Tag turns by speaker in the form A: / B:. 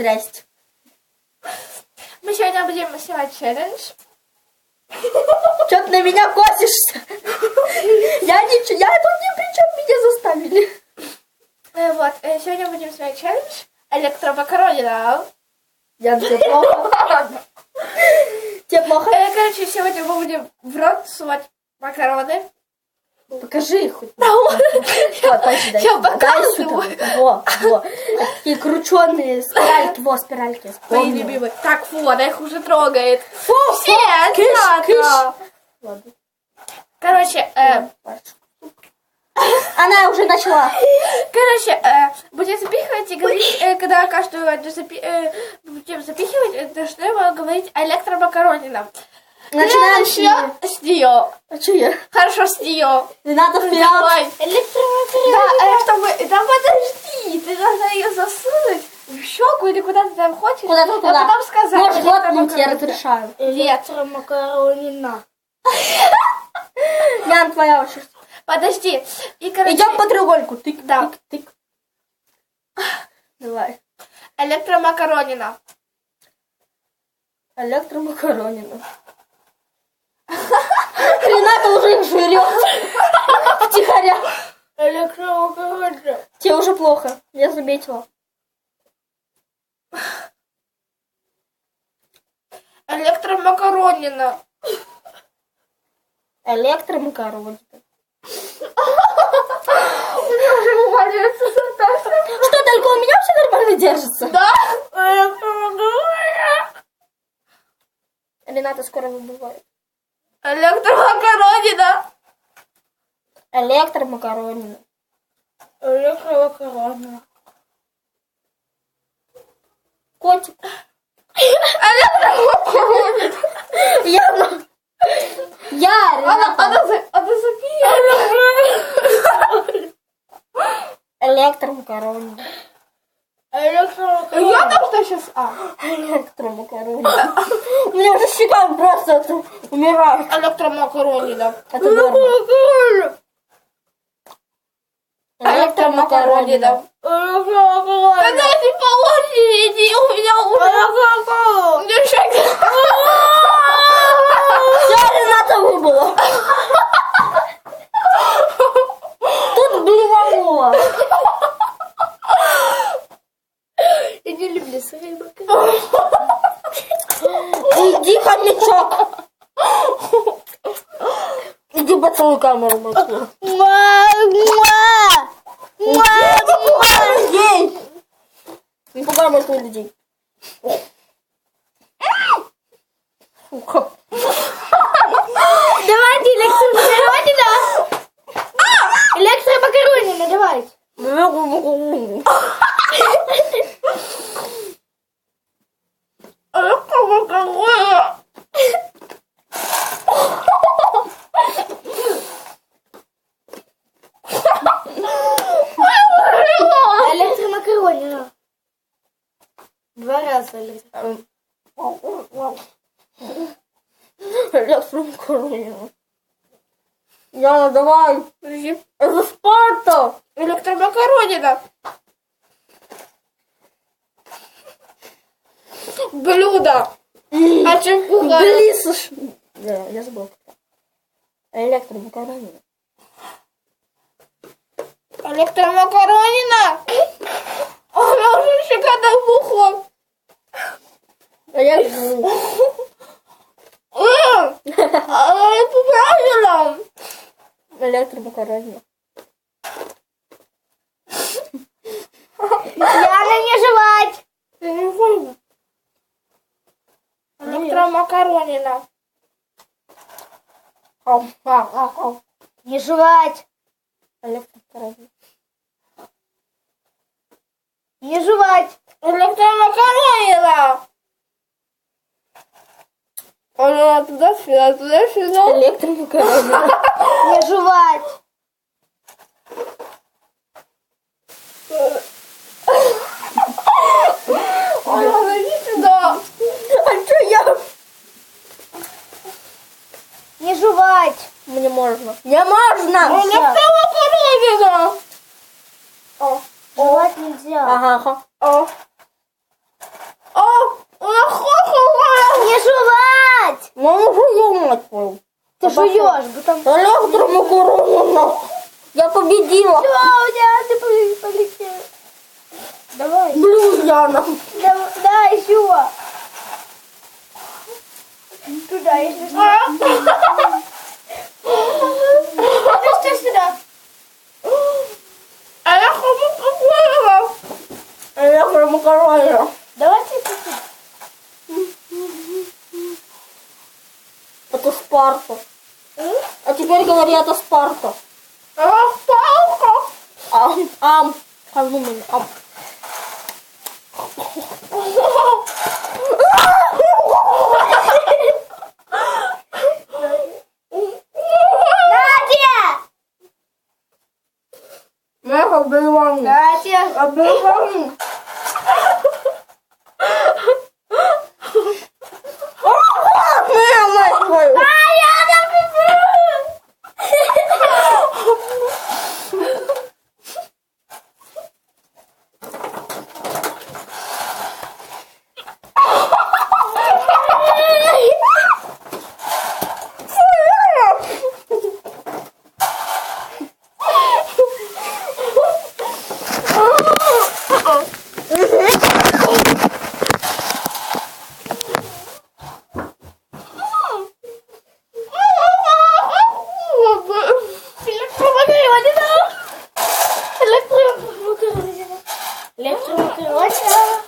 A: Здрасте.
B: Мы сегодня будем снимать челлендж.
A: Че ты на меня косишься? Я ничего, я тут ни при чем меня заставили.
B: Э, Вот, э, сегодня будем снимать челлендж электромакаронина.
A: Я тебе плохо. Тебе плохо?
B: Э, Короче, сегодня мы будем в рот сувать макароны.
A: Покажи их хоть. Вот, подожди, дай
B: Я
A: сюда, дай
B: показываю.
A: Во, во. Такие крученые спиральки, во, спиральки.
B: Мои любимые. Так, вот, их уже трогает.
A: Фу,
B: Все,
A: кыш, кыш. Ладно.
B: Короче, э,
A: Она уже начала.
B: короче, э, будем запихивать и говорить, э, когда каждую одну запи- э, будем запихивать, э, должны говорить электромакаронина.
A: Начинаем с нее.
B: С нее.
A: А что я?
B: Хорошо, с нее.
A: Не надо вперед.
B: Давай. Да, э, чтобы... Да подожди, ты должна ее засунуть в щеку или куда ты там хочешь.
A: Куда ты
B: а
A: куда?
B: потом сказать.
A: Можешь глотнуть, я
B: электромакаронина.
A: разрешаю.
C: Электромакаронина.
A: Ян, твоя очередь.
B: Подожди. И, короче,
A: Идем по треугольнику. Тык,
B: Да.
A: тык, тык. Давай.
B: электромакаронина.
A: Электромакаронина. Рената уже их жрет. Втихаря. Тебе уже плохо. Я заметила.
B: Электромакаронина.
A: Электромакаронина.
B: У меня уже вываливается.
A: Что, только у меня все нормально держится?
B: Да?
C: Электромакаронина.
A: Рената скоро выбывает.
B: Электромакаронина.
A: Электромакаронина.
C: Электромакаронина.
A: Котик.
B: Электромакаронина.
A: Я... Я,
B: Она,
A: Рената.
B: она, за- она запила.
A: Электромакаронина.
C: Электромакаронина.
B: Я там что сейчас? А.
A: Электромакаронина. У меня уже щека просто умирает.
B: Электромакаронина.
A: Это норма. Электромакаронина.
C: Электромакаронина.
B: Подожди, по очереди. У меня уже...
C: Электромакаронина.
B: Девчонки.
A: Все, Рената выбыла. Тут блеванула.
C: Не люблю макароны.
A: Иди, хомячок. Иди поцелуй камеру мою. Ей! Не пугай моих людей. Сука.
C: Давайте электромакаронина. Электромакаронина, давайте. Два раза электромакаронина.
A: Электромакаронина. Яна, давай.
B: Подожди.
A: Это Спарта.
B: Электромакаронина. Блюдо. А чем?
A: Блин, слушай. Да, я забыл. Электромакаронина.
B: Электромакаронина. Меня уже щека набухла.
A: А я жру.
B: М, А это правильно.
A: Электромакаронина.
C: Яна, не жевать.
B: Я не понял. Электромакаронина.
A: Ау, ау.
C: Не жевать.
A: Электромакаронина.
C: Не жевать.
B: Электромакаронина. Она туда-сюда, туда-сюда.
A: Электромакаронина.
C: Не жевать.
B: Она иди сюда.
A: А что я?
C: Не жевать.
A: Мне можно. Мне можно.
B: Электромакаронина.
C: Жевать нельзя.
A: Ага, ага.
B: О.
C: Я
A: не жуем твою.
C: Ты жуешь, потом... Я
A: лягдрому корону Я победила.
C: Все, у тебя ты полетел. Давай.
A: Блин, Яна.
C: Давай, да, еще. Туда, если что. А? Ты что сюда?
B: А я хочу покоя.
A: А
C: я хочу
A: покоя. Спарта. А теперь говори о Спарта.
B: Спарта.
A: Ам, ам. А ну, Подумали, ам.
C: Надя! Надя,
B: обрывай! Let's go, let's go.